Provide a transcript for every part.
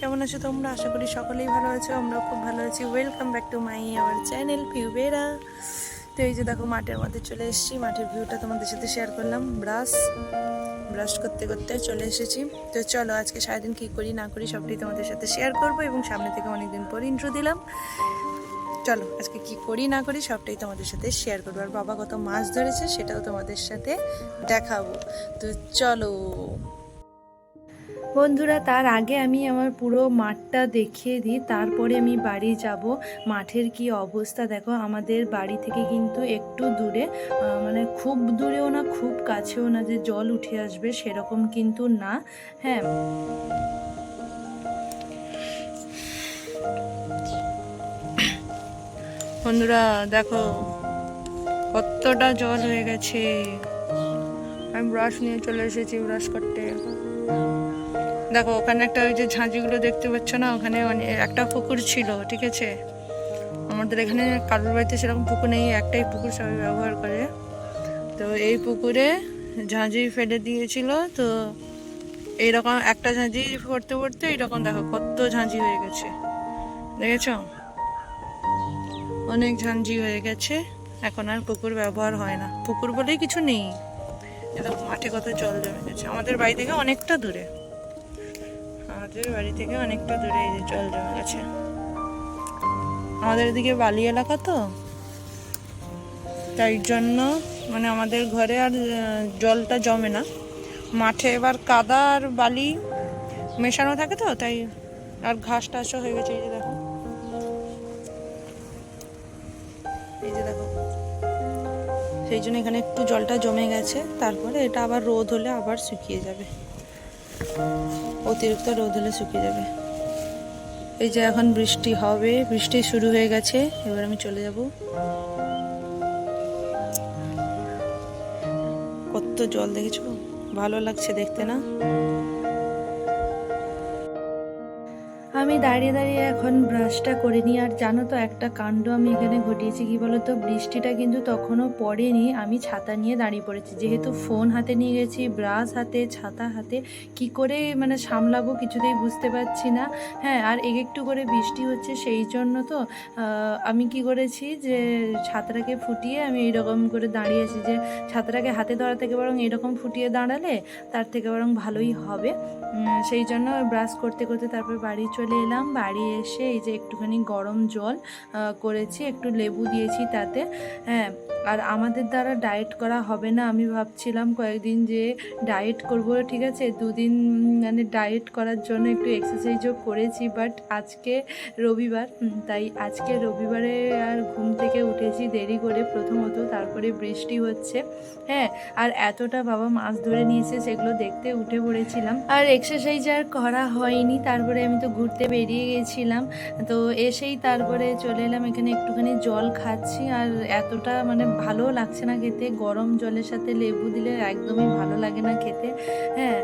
কেমন আছো তোমরা? আশা করি সকলেই ভালো আছো, আমরাও খুব ভালো আছি। Welcome back to my our channel পিউবেরা তো এই যে দেখো, মাঠের মধ্যে চলে এসেছি। মাঠের ভিউটা তোমাদের সাথে শেয়ার করলাম। ব্রাশ ব্রাশ করতে করতে চলে এসেছি। তো চলো, আজকে সারাদিন কী করি, না করি, সবটাই তোমাদের সাথে শেয়ার করব এবং সামনে থেকে অনেকদিন পর ইন্ট্রো দিলাম। চলো, আজকে কি করি, না করি, সবটাই তোমাদের সাথে শেয়ার করব। আর বাবা কত মাছ ধরেছে, সেটাও তোমাদের সাথে দেখাবো। তো চলো। বন্ধুরা, তার আগে আমি আমার পুরো মাঠটা দেখিয়ে দিই। তারপরে আমি বাড়ি যাব। মাঠের কি অবস্থা দেখো, আমাদের বাড়ি থেকে কিন্তু একটু দূরে মানে খুব দূরেও না, খুব কাছেও না যে জল উঠে আসবে সেরকম কিন্তু না। হ্যাঁ। বন্ধুরা, দেখো, কতটা জল হয়ে গেছে। আমি ব্রাশ নিয়ে চলে এসেছি ব্রাশ করতে। দেখো, ওখানে একটা ওই যে ঝাঁঝিগুলো দেখতে পাচ্ছ না? ওখানে একটা পুকুর ছিল, ঠিক আছে? আমাদের এখানে কারোর বাড়িতে সেরকম পুকুর নেই, একটাই পুকুর সবাই ব্যবহার করে। তো এই পুকুরে ঝাঁঝি ফেলে দিয়েছিল, তো এইরকম একটা ঝাঁঝি পড়তে পড়তে এইরকম দেখো, কত ঝাঁঝি হয়ে গেছে। দেখেছ? অনেক ঝাঁঝি হয়ে গেছে, এখন আর পুকুর ব্যবহার হয় না। পুকুর বলেই কিছু নেই। এরকম মাঠে কত জল জমে গেছে। আমাদের বাড়ি থেকে অনেকটা দূরে। আমাদের বাড়ি থেকে অনেকটা দূরে এই যে জল জমে গেছে আমাদের এদিকে বালি এলাকা তো, তাই জন্য মানে আমাদের ঘরে আর জলটা জমে না। মাঠে এবার কাদা আর বালি মেশানো থাকে তো, তাই আর ঘাস টাসও হয়ে গেছে, এই যে দেখো। এই যে দেখো। সেই জন্য এখানে একটু জলটা জমে গেছে, তারপরে এটা আবার রোদ হলে আবার শুকিয়ে যাবে। অতিরিক্ত রোদ হলে শুকিয়ে যাবে। এই যে এখন বৃষ্টি হবে, বৃষ্টি শুরু হয়ে গেছে, এবার আমি চলে যাব। কত জল দেখেছ? ভালো লাগছে দেখতে না? আমি দাঁড়িয়ে দাঁড়িয়ে এখন ব্রাশটা করে নিই। আর জানো তো, একটা কাণ্ড আমি এখানে ঘটিয়েছি, কি বলো তো বৃষ্টিটা কিন্তু তখনও পড়েনি। আমি ছাতা নিয়ে দাঁড়িয়ে পড়েছি। যেহেতু ফোন হাতে নিয়ে গেছি ব্রাশ হাতে, ছাতা হাতে, কি করে মানে সামলাবো কিছুতেই বুঝতে পারছি না। হ্যাঁ আর এক একটু করে বৃষ্টি হচ্ছে সেই জন্য তো আমি কি করেছি যে ছাতাটাকে ফুটিয়ে আমি এইরকম করে দাঁড়িয়ে আছি যে, ছাতাটাকে হাতে ধরা থেকে বরং এরকম ফুটিয়ে দাঁড়ালে তার থেকে বরং ভালোই হবে। সেই জন্য ব্রাশ করতে করতে তারপর বাড়ি চলে এলাম। বাড়ি এসে এই যে একটুখানি গরম জল করেছি, একটু লেবু দিয়েছি তাতে। হ্যাঁ আর আমাদের দ্বারা ডায়েট করা হবে না। আমি ভাবছিলাম কয়েকদিন যে ডায়েট করব, ঠিক আছে? দুদিন মানে ডায়েট করার জন্য একটু এক্সারসাইজও করেছি বাট আজকে রবিবার তাই আজকে রবিবারে আর ঘুম থেকে উঠেছি দেরি করে প্রথমত, তারপরে বৃষ্টি হচ্ছে। হ্যাঁ আর এতটা বাবা মাছ ধরে নিয়েছে সেগুলো দেখতে উঠে পড়েছিলাম। আর এক্সারসাইজ আর করা হয়নি, তারপরে আমি তো ঘুরতে বেরিয়ে গেছিলাম। তো এসেই তারপরে চলে এলাম, এখানে একটুখানি জল খাচ্ছি আর এতটা মানে ভালো লাগছে না খেতে। গরম জলের সাথে লেবু দিলে একদমই ভালো লাগে না খেতে। হ্যাঁ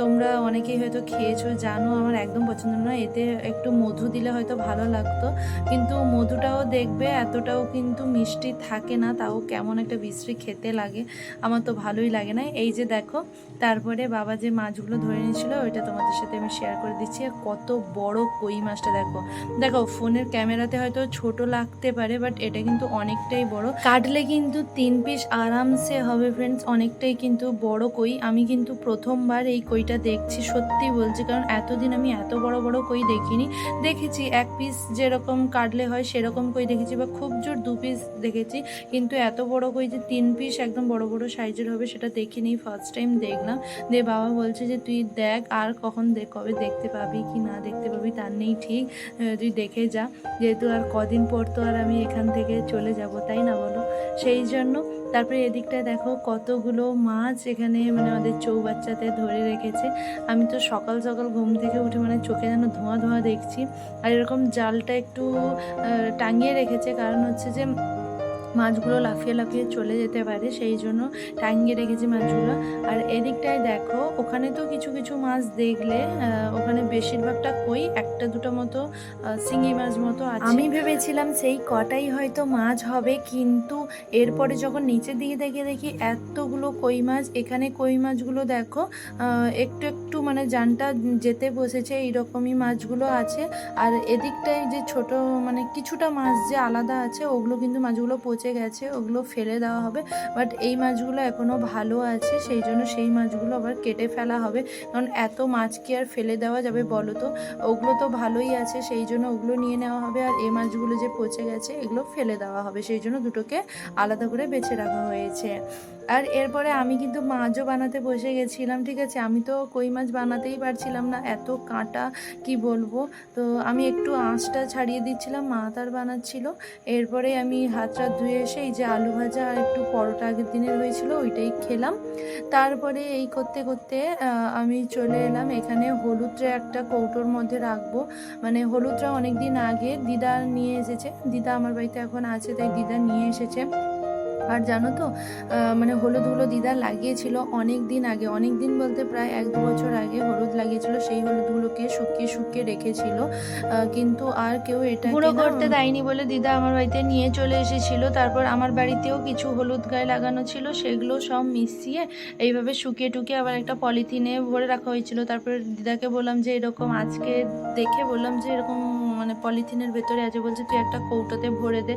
তোমরা অনেকেই হয়তো খেয়েছো, জানো, আমার একদম পছন্দ নয়। এতে একটু মধু দিলে হয়তো ভালো লাগতো। কিন্তু মধুটাও দেখবে, এতটাও কিন্তু মিষ্টি থাকে না, তাও কেমন একটা বিশ্রী খেতে লাগে। আমার তো ভালোই লাগে না। এই যে দেখো, তারপরে বাবা যে মাছগুলো ধরে নিয়েছিল, ওইটা তোমাদের সাথে আমি শেয়ার করে দিচ্ছি। আর কত বড় কই মাছটা দেখো। দেখো, ফোনের ক্যামেরাতে হয়তো ছোট লাগতে পারে বাট এটা কিন্তু অনেকটাই বড়। কাটলে কিন্তু তিন পিস আরামসে হবে ফ্রেন্ডস অনেকটাই কিন্তু বড় কই। আমি কিন্তু প্রথমবার এই কইটা দেখছি, সত্যি বলছি, কারণ এতদিন আমি এত বড় বড় কই দেখিনি। দেখেছি এক পিস যেরকম কাটলে হয় সেরকম কই দেখেছি বা খুব জোর দু পিস দেখেছি, কিন্তু এত বড় কই যে তিন পিস একদম বড় বড় সাইজের হবে সেটা দেখিনি ফার্স্ট টাইম দেখলাম। দিয়ে বাবা বলছে যে, তুই দেখ আর কখন কবে দেখতে পাবি কি না দেখতে পাবি, তার নেই ঠিক তুই দেখে যা। যেহেতু আর কদিন পর তো আর আমি এখান থেকে চলে যাব, তাই না বলো? সেই জন্য তারপরে এদিকটায় দেখো কতগুলো মাছ এখানে মানে আমাদের চৌবাচ্চাতে ধরে রেখেছে। আমি তো সকাল সকাল ঘুম থেকে উঠে মানে চোখে যেন ধোঁয়া ধোঁয়া দেখছি। আর এরকম জালটা একটু টাঙিয়ে রেখেছে। কারণ হচ্ছে যে মাছগুলো লাফিয়ে লাফিয়ে চলে যেতে পারে, সেই জন্য টাঙ্গিয়ে রেখেছি মাছগুলো। আর এদিকটায় দেখো, ওখানে তো কিছু কিছু মাছ দেখলে ওখানে বেশিরভাগটা কই, একটা দুটো মতো শিঙি মাছ মতো আছে। আমি ভেবেছিলাম সেই কটাই হয়তো মাছ হবে, কিন্তু এরপরে যখন নিচের দিকে দেখে দেখি এতগুলো কই মাছ, এখানে কই মাছগুলো দেখো একটু একটু মানে জানটা যেতে বসেছে, এইরকমই মাছগুলো আছে। আর এদিকটায় যে ছোট মানে কিছুটা মাছ যে আলাদা আছে, ওগুলো কিন্তু মাছগুলো পচে গেছে, ওগুলো ফেলে দেওয়া হবে। বাট এই মাছগুলো এখনও ভালো আছে, সেই জন্য সেই মাছগুলো আবার কেটে ফেলা হবে। কারণ এত মাছ কি আর ফেলে দেওয়া যাবে বলো তো? ওগুলো তো ভালোই আছে, সেই জন্য ওগুলো নিয়ে নেওয়া হবে। আর এই মাছগুলো যে পচে গেছে, এগুলো ফেলে দেওয়া হবে। সেই জন্য দুটোকে আলাদা করে বেছে রাখা হয়েছে। আর এরপরে আমি কিন্তু মাছও বানাতে বসে গেছিলাম, ঠিক আছে? আমি তো কই মাছ বানাতেই পারছিলাম না, এত কাঁটা, কি বলব? তো আমি একটু আঁচটা ছাড়িয়ে দিচ্ছিলাম মা তার বানাচ্ছিল। এরপরে আমি হাতটা ধুয়ে এসে এই যে আলু ভাজা আর একটু পরোটা আগের দিনের হয়েছিল, ওইটাই খেলাম। তারপরে এই করতে করতে আমি চলে এলাম। এখানে হলুদটা একটা কৌটোর মধ্যে রাখব। মানে হলুদটা অনেক দিন আগে দিদা নিয়ে এসেছে। দিদা আমার বাড়িতে এখন আছে, তাই দিদা নিয়ে এসেছে। আর জানো তো মানে হলুদগুলো দিদা লাগিয়েছিল অনেক দিন আগে অনেক দিন বলতে প্রায় এক দু বছর আগে হলুদ লাগিয়েছিল সেই হলুদগুলোকে শুকিয়ে শুকিয়ে রেখেছিল কিন্তু আর কেউ এটা গুঁড়ো করতে দেয়নি বলে দিদা আমার বাড়িতে নিয়ে চলে এসেছিল তারপর আমার বাড়িতেও কিছু হলুদ গায়ে লাগানো ছিল সেগুলো সব মিশিয়ে এইভাবে শুকিয়ে টুকিয়ে আবার একটা পলিথিনে ভরে রাখা হয়েছিল তারপরে দিদাকে বললাম যে এরকম আজকে দেখে বললাম যে এরকম মানে পলিথিনের ভেতরে আছে বলছে, তুই একটা কৌটোতে ভরে দে।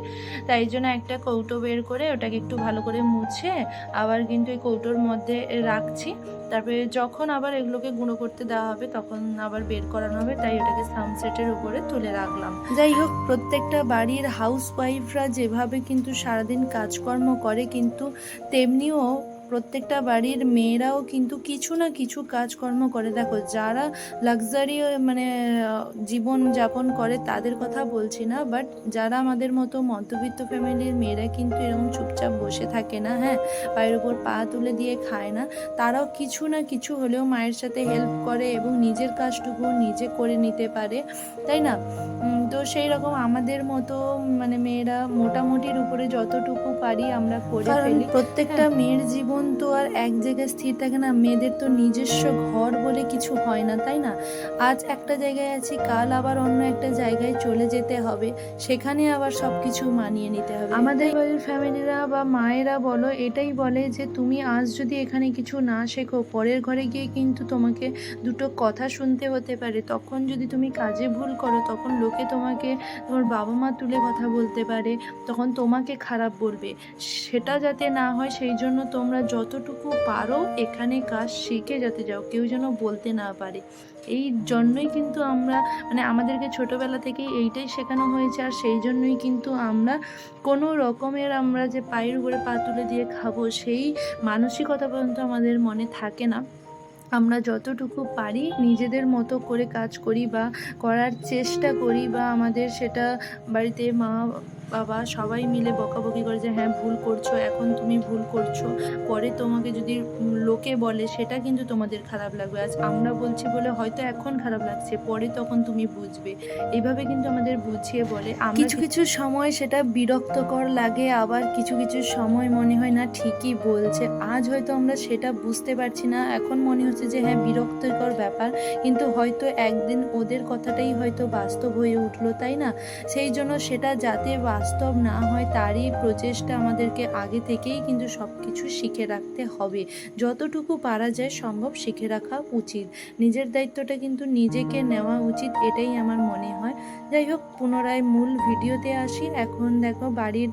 তাই জন্য একটা কৌটো বের করে ওটাকে একটু ভালো করে মুছে আবার কিন্তু এই কৌটোর মধ্যে রাখছি। তারপরে যখন আবার এগুলোকে গুঁড়ো করতে দেওয়া হবে, তখন আবার বের করানো হবে। তাই ওটাকে সানসেটের উপরে তুলে রাখলাম। যাই হোক, প্রত্যেকটা বাড়ির হাউস ওয়াইফরা যেভাবে কিন্তু সারাদিন কাজকর্ম করে, কিন্তু তেমনিও প্রত্যেকটা বাড়ির মেয়েরাও কিন্তু কিছু না কিছু কাজকর্ম করে। দেখো, যারা লাক্সারি মানে জীবন যাপন করে তাদের কথা বলছি না বাট যারা আমাদের মতো মধ্যবিত্ত ফ্যামিলির মেয়েরা কিন্তু এরকম চুপচাপ বসে থাকে না হ্যাঁ? পায়ের উপর পা তুলে দিয়ে খায় না। তারাও কিছু না কিছু হলেও মায়ের সাথে হেল্প করে এবং নিজের কাজটুকু নিজে করে নিতে পারে, তাই না? তো সেই রকম আমাদের মতো মানে মেয়েরা মোটামুটির উপরে যতটুকু পারি আমরা করে ফেলি। প্রত্যেকটা মেয়ের জীবন তো আর এক জায়গায় স্থির থাকে না মেয়েদের তো নিজস্ব ঘর বলে কিছু হয় না তাই না? আজ একটা জায়গায় আছি কাল আবার অন্য একটা জায়গায় চলে যেতে হবে সেখানে আবার সব কিছু মানিয়ে নিতে হবে। আমাদের বাড়ির ফ্যামিলিরা বা মায়েরা বলো এটাই বলে যে তুমি আজ যদি এখানে কিছু না শেখো পরের ঘরে গিয়ে কিন্তু তোমাকে দুটো কথা শুনতে হতে পারে। তখন যদি তুমি কাজে ভুল করো তখন লোকে তোমাকে তোমার বাবা মা তুলে কথা বলতে পারে, তখন তোমাকে খারাপ বলবে। সেটা যাতে না হয়, সেই জন্য তোমরা যতটুকু পারো এখানে কাজ শিখে যাতে যাও, কেউ যেন বলতে না পারে। এই জন্যই কিন্তু আমরা মানে আমাদেরকে ছোটবেলা থেকেই এইটাই শেখানো হয়েছে, আর সেই জন্যই কিন্তু আমরা কোনো রকমের আমরা যে পায়ের উপরে পা তুলে দিয়ে খাব, সেই মানসিকতা পর্যন্ত আমাদের মনে থাকে না। আমরা যতটুকু পারি নিজেদের মতো করে কাজ করি বা করার চেষ্টা করি বা আমাদের সেটা বাড়িতে মা বাবা সবাই মিলে বকাবকি করে যে হ্যাঁ ভুল করছ এখন তুমি ভুল করছ। পরে তোমাকে যদি লোকে বলে সেটা কিন্তু তোমাদের খারাপ লাগবে। আজ আমরা বলছি বলে হয়তো এখন খারাপ লাগছে পরে তখন তুমি বুঝবে। এইভাবে কিন্তু আমাদের বুঝিয়ে বলে। কিছু কিছু সময় সেটা বিরক্তকর লাগে আবার কিছু কিছু সময় মনে হয় না ঠিকই বলছে। আজ হয়তো আমরা সেটা বুঝতে পারছি না। এখন মনে হচ্ছে যে হ্যাঁ বিরক্তকর ব্যাপার। কিন্তু হয়তো একদিন ওদের কথাটাই হয়তো বাস্তব হয়ে উঠল তাই না? সেই জন্য সেটা যাতে বাস্তব না হয়, তারই প্রচেষ্টা আমাদেরকে আগে থেকেই কিন্তু সব কিছু শিখে রাখতে হবে। যতটুকু পারা যায় সম্ভব শিখে রাখা উচিত। নিজের দায়িত্বটা কিন্তু নিজেকে নেওয়া উচিত, এটাই আমার মনে হয়। যাই হোক, পুনরায় মূল ভিডিওতে আসি। এখন দেখো বাড়ির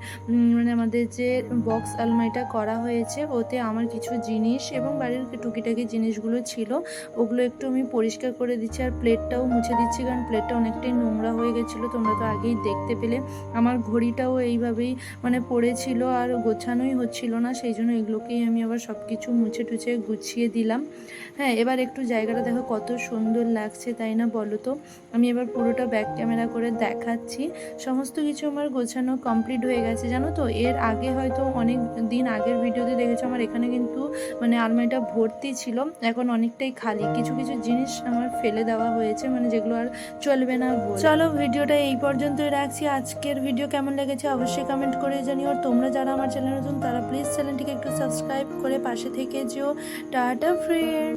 মানে আমাদের যে বক্স আলমারিটা করা হয়েছে, ওতে আমার কিছু জিনিস এবং বাড়ির টুকিটাকি জিনিসগুলো ছিল, ওগুলো একটু আমি পরিষ্কার করে দিচ্ছি আর প্লেটটাও মুছে দিচ্ছি, কারণ প্লেটটা অনেকটাই নোংরা হয়ে গেছিল, তোমরা তো আগেই দেখতে পেলে। আমার ঘড়িটাও এইভাবেই মানে পড়েছিল আর গোছানোই হচ্ছিল না, সেই জন্য এগুলোকেই আমি আবার সব কিছু মুছে টুছে গুছিয়ে দিলাম। হ্যাঁ এবার একটু জায়গাটা দেখো কত সুন্দর লাগছে, তাই না বলো তো? আমি এবার পুরোটা ব্যাক ক্যামেরা করে দেখাচ্ছি। সমস্ত কিছু আমার গোছানো কমপ্লিট হয়ে গেছে, জানো তো? এর আগে হয়তো অনেক দিন আগের ভিডিওতে দেখেছ আমার, এখানে কিন্তু মানে আলমারিটা ভর্তি ছিল, এখন অনেকটাই খালি। কিছু কিছু জিনিস আমার ফেলে দেওয়া হয়েছে মানে যেগুলো আর চলবে না চলো, ভিডিওটা এই পর্যন্তই রাখছি। আজকের ভিডিও কেমন কেমন লেগেছে অবশ্যই কমেন্ট করে জানিও। আর তোমরা যারা আমার চ্যানেল নতুন, তারা প্লিজ চ্যানেলটিকে একটু সাবস্ক্রাইব করে পাশে থেকে যেও। Tata friend